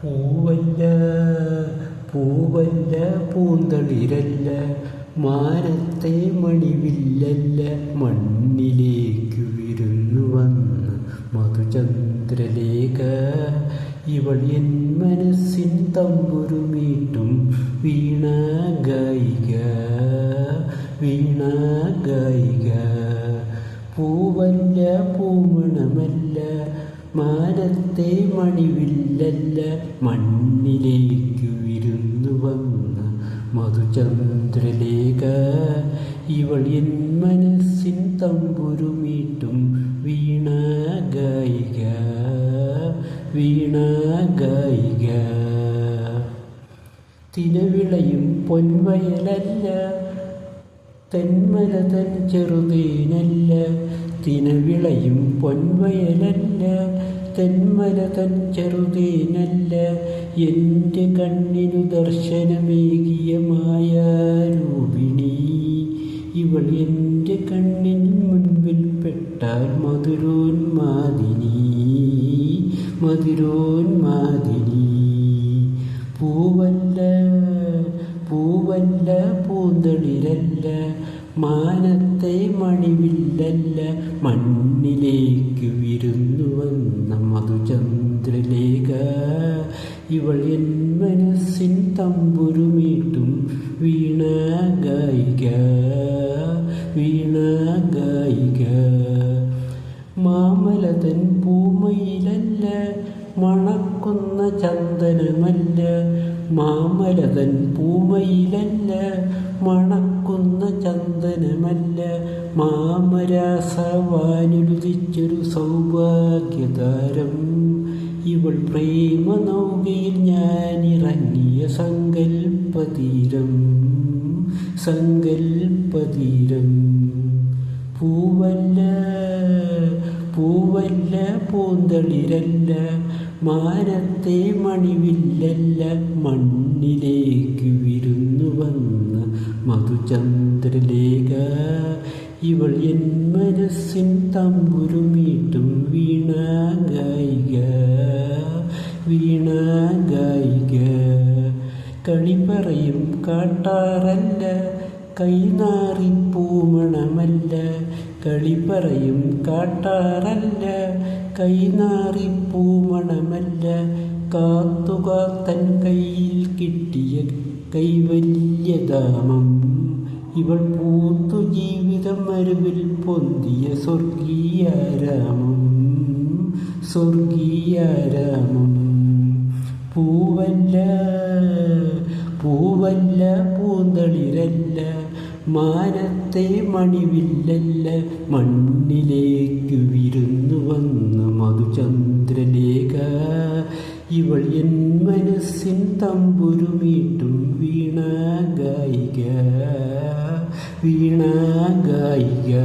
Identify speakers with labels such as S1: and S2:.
S1: പൂവല്ല പൂവല്ല പൂന്തളിരല്ല മാനത്തെ മണിവില്ലല്ല മണ്ണിലേക്ക് വിരുന്നു വന്ന് മധുചന്ദ്രലേഖ. ഇവൾ എൻ മനസ്സിൻ തമ്പുരുമീട്ടും വീണ ഗായിക വീണ ഗായിക പൂവല്ല പൂമണമല്ല മാനത്തെ മണിവില്ലല്ല മണ്ണിലേക്കു വിരുന്നു വന്ന മധുചന്ദ്രലേഖ. ഇവൾ എൻ മനസ്സിൻ തമ്പുരുമീട്ടും വീണ ഗായിക വീണ ഗായിക തിനവിളയും പൊൻവയലല്ല തെന്മല തൻ ചെറുതേനല്ല തിനവിളയും പൊൻവയലല്ല തെന്മല തൻ ചെറുതേനല്ല എന്റെ കണ്ണിനു ദർശനമേകിയ മായാരൂപിണി. ഇവൾ എന്റെ കണ്ണിന് മുൻപിൽ പെട്ടാൽ മധുരോന്മാതിനി മധുരോന്മാതിനി പൂവല്ല പൂവല്ല പൂന്തളിരല്ല മാനത്തെ മണിവില്ലല്ല മണ്ണിലേക്ക് വിരുന്നു വന്ന മധുചന്ദ്രലേഖ. ഇവൾ എൻ മനസ്സിൻ തമ്പുരുമീട്ടും വീണ ഗായിക. വീണ ഗായിക. മാമലതൻ പൂമയിലല്ല മണക്കുന്ന ചന്ദനമല്ല. മാമലതൻ പൂമയിലല്ല ചന്ദനമല്ല മാമരാസവാനുരുതിച്ചൊരു സൗഭാഗ്യതാരം. ഇവൾ പ്രേമ നൗകയിൽ ഞാനിറങ്ങിയ സങ്കൽപ്പതീരം. സങ്കൽപ്പതീരം. പൂവല്ല പൂവല്ല പൂന്തളിരല്ല. മാനത്തെ മണിവില്ലല്ല വന്ന മധുചന്ദ്രലേഖ ഇവൾ എൻ മനസ്സിൻ തമ്പുരുമീട്ടും വീണ ഗായിക വീണ ഗായിക. കളി പറയും കാട്ടാറല്ല കൈനാറി പൂമണമല്ല. കളി പറയും കാട്ടാറല്ല കൈനാറി പൂമണമല്ല. കാത്തുകാത്തൻ കയ്യിൽ കിട്ടിയ കൈവല്യദാമം ഇവൾ പൂത്തു ജീവിതം മരുവിൽ പൊന്തിയ സ്വർഗീയാരാമം സ്വർഗീയാരാമം പൂവല്ല പൂവല്ല പൂന്തളിരല്ല. മാനത്തെ മണിവില്ലല്ല മണ്ണിലേക്ക് വിരുന്നു വന്ന് മധുചന്ദ്രലേഖ ഇവൾ എൻ മനസ്സിൻ തമ്പുരുമീട്ടും വീണ ഗായിക. വീണ ഗായിക.